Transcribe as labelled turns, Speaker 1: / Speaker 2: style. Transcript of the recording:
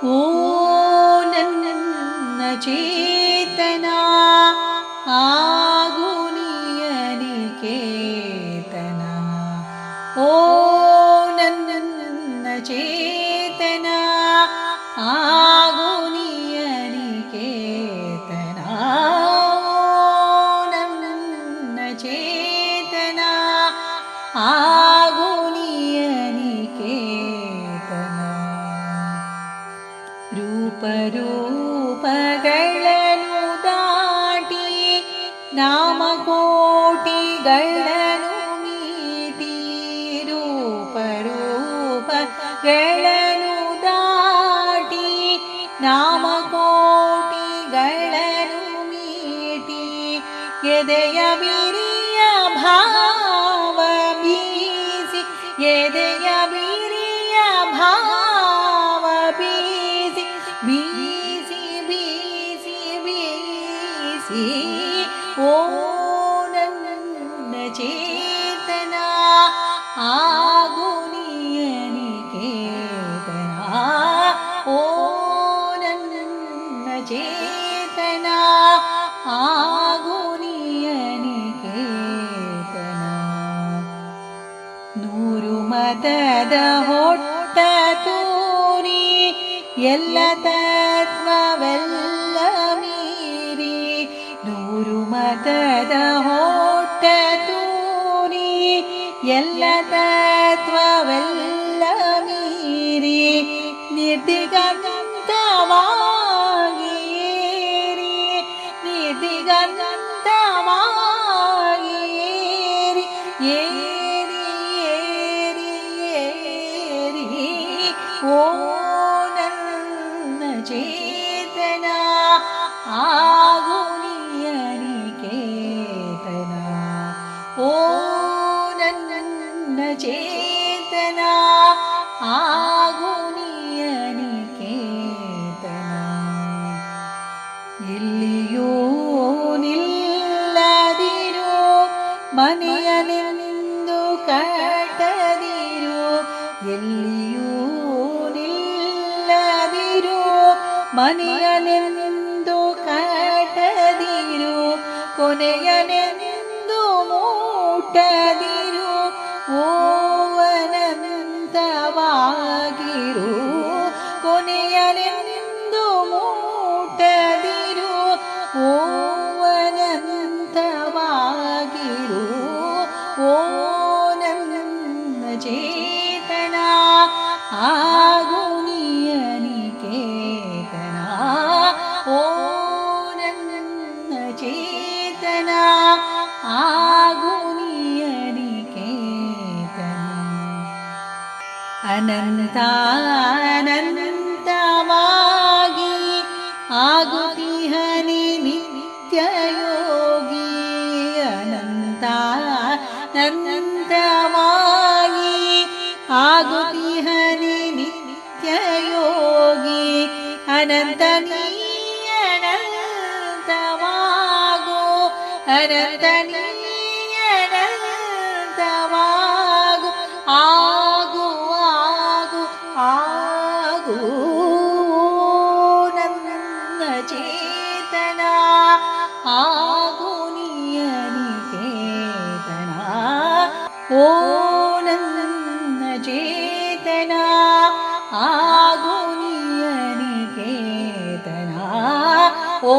Speaker 1: ओ नन्नचेतना आगुनियनिकेतना ओ नन्नचेतना आगुनियनिकेतना ओ नन्नचेतना आ ರೂಪರೂಪಗಳನ್ನು ದಾಟಿ ನಾಮಕೋಟಿಗಳನ್ನು ಮೀಟಿ ರೂಪರೂಪಗಳನ್ನು ದಾಟಿ ನಾಮಕೋಟಿಗಳನ್ನು ಮೀಟಿ ಎದೆಯ यदया ಭಾವ ಬೀಸಿ ಎದೆಯ മനസി ഓന ചേതന ആഗുനിയനികേതന ഓന ചേതന ആഗുനിയനികേതന നൂരുമതദ ಹೊಟ್ಟ ತೂರಿ ಎಲ್ಲ ತ ಹೊಟ್ಟ ತೂರಿ ಎಲ್ಲ ತತ್ವವೆಲ್ಲ ಮೀರಿ ನಿರ್ದಿಗಂತವಾಗಿರಿ ನಿರ್ದಿಗಂತವಾಗಿರಿ ಏರಿ ಏರಿ ಏರಿ ಓ ओ नन्न चेतना आगुनियनिकेतना ಎಲ್ಲಿಯೂ ನಿಲ್ಲದಿರು ಮನೆಯಲೆಂದು ಕಟ್ಟದಿರು ಎಲ್ಲಿಯೂ ನಿಲ್ಲದಿರು ಮನೆಯಲೆಂದು ಕಟ್ಟದಿರು ಕೊನೆಯನೆಂದು ಕೊಟ್ಟದಿರು ಓವನಂತವಾಗಿರು ಕೊನೆಯನೆಂದು ಮೂಟದಿರು ಓವನಂತವಾಗಿರು ಓ ನನ್ನ ಚೇತನ ಆ ಅನಂತಾನಂತವಾಗಿ ಆಗುತಿಹನಿ ನಿತ್ಯಯೋಗಿ ಅನಂತಾನಂತವಾಗಿ ಆಗುತಿಹನಿ ನಿತ್ಯಯೋಗಿ ಅನಂತ ನೀ ಅನಂತವಾಗೋ ಅನಂತ ನೀ ആകുനിയനികേതന. ഓ നന്ന ചേതന ആകുനിയനികേതന. ഓ